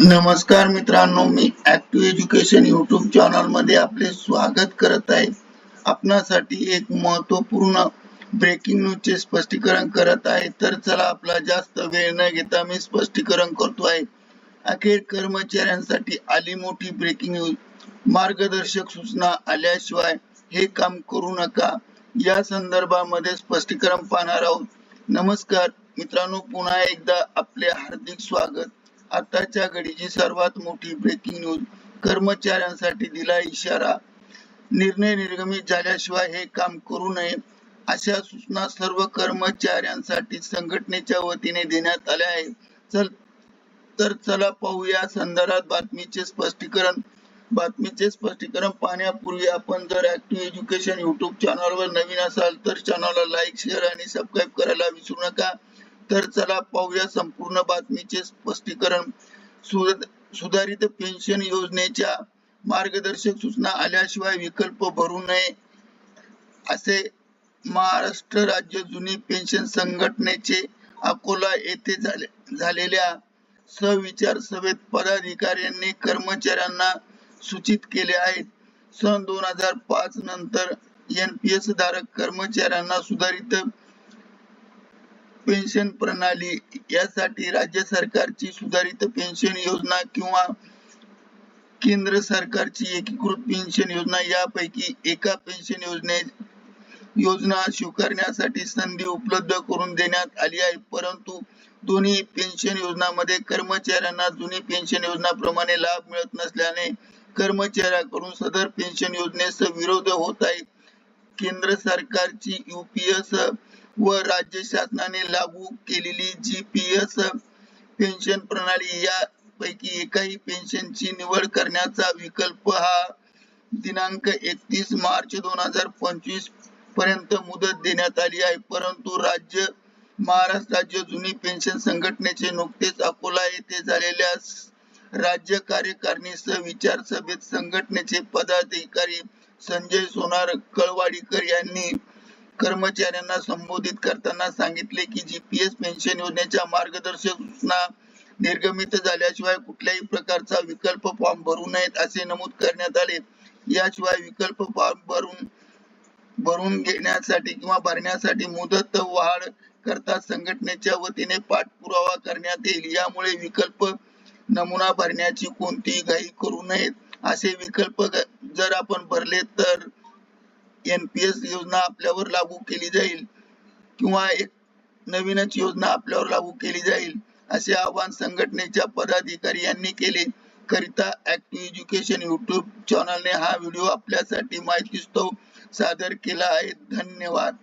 नमस्कार मित्रांनो मी ऍक्टिव्ह एज्युकेशन युट्यूब चॅनलमध्ये आपले स्वागत करत आहे. आपणासाठी एक महत्त्वपूर्ण ब्रेकिंग न्यूज चे स्पष्टीकरण करत आहे. तर चला आपला जास्त वेळ न घेता मी स्पष्टीकरण करतो आहे. अखेर कर्मचाऱ्यांसाठी आली मोठी ब्रेकिंग न्यूज मार्गदर्शक सूचना आल्याशिवाय हे काम करू नका. या संदर्भामध्ये स्पष्टीकरण पाहणार आहोत. नमस्कार मित्रांनो पुन्हा एकदा आपले हार्दिक स्वागत. आताच्या घडीची सर्वात मोठी ब्रेकिंग न्यूज कर्मचाऱ्यांसाठी दिला इशारा. निर्णय निर्गमित झाल्याशिवाय हे काम करू नये अशा सूचना सर्व कर्मचाऱ्यांसाठी संघटनेच्या वतीने देण्यात आल्या आहे चल तर चला पाहूया संदर्भात बातमीचे स्पष्टीकरण. बातमीचे स्पष्टीकरण पाहण्यापूर्वी आपण जर ऍक्टिव्ह एज्युकेशन युट्यूब चॅनलवर नवीन असाल तर चॅनलला लाईक शेअर आणि सबस्क्राईब करायला विसरू नका. तर चला पाहूया संपूर्ण बातमीचे स्पष्टीकरण. सुधारित पेन्शन योजनेच्या मार्गदर्शक सूचना आल्याशिवाय विकल्प भरू नये असे महाराष्ट्र राज्य जुनी पेन्शन संघटनेचे अकोला येथे झालेल्या सविचार सभेत पदाधिकाऱ्यांनी कर्मचाऱ्यांना सूचित केले आहे. सन दोन हजार पाच नंतर एन पी एस धारक कर्मचाऱ्यांना सुधारित पेन्शन प्रणाली यासाठी राज्य सरकारची सुधारित पेन्शन योजना किंवा केंद्र सरकारची एकीकृत पेन्शन योजना यापैकी एका पेन्शन योजने योजना स्वीकारण्यासाठी संधी उपलब्ध करून देण्यात आली आहे. परंतु दोन्ही पेन्शन योजनामध्ये कर्मचाऱ्यांना जुनी पेन्शन योजनाप्रमाणे लाभ मिळत नसल्याने कर्मचाऱ्याकडून सदर पेन्शन योजनेस विरोध होत आहे. केंद्र सरकारची युपीएस व राज्य शासनाने लागू केलेली जी पी एस पेन्शन प्रणाली यापैकी एकाही पेन्शनची निवड करण्याचा विकल्प हा दिनांक एकतीस मार्च दोन हजार पंचवीसपर्यंत मुदत देण्यात आली आहे. परंतु राज्य महाराष्ट्र राज्य जुनी पेन्शन संघटनेचे नुकतेच अकोला येथे झालेल्या राज्य कार्यकारिणी विचार सभेत संघटनेचे पदाधिकारी संजय सोनार कळवाडीकर यांनी कर्मचाऱ्यांना संबोधित करताना सांगितले की जीपीएस पेन्शन योजनेच्या मार्गदर्शक सूचना निर्गमित झाल्याशिवाय कुठल्याही प्रकारचा विकल्प फॉर्म भरू नयेत असे नमूद करण्यात आले. याशिवाय विकल्प फॉर्म भरून भरून घेण्यासाठी किंवा भरण्यासाठी मुदत वाढ करता संघटनेच्या वतीने पाठपुरावा करण्यात येईल. यामुळे विकल्प नमुना भरण्याची कोणतीही घाई करू नयेत. असे विकल्प जर आपण भरले तर एनपीएस योजना आपल्यावर लागू केली जाईल किंवा एक नवीनच योजना आपल्यावर लागू केली जाईल असे आवाहन संघटनेच्या पदाधिकारी यांनी केले. करिता ऍक्टिव्ह एज्युकेशन युट्यूब चॅनलने हा व्हिडिओ आपल्यासाठी माहितीस्तव सादर केला आहे. धन्यवाद.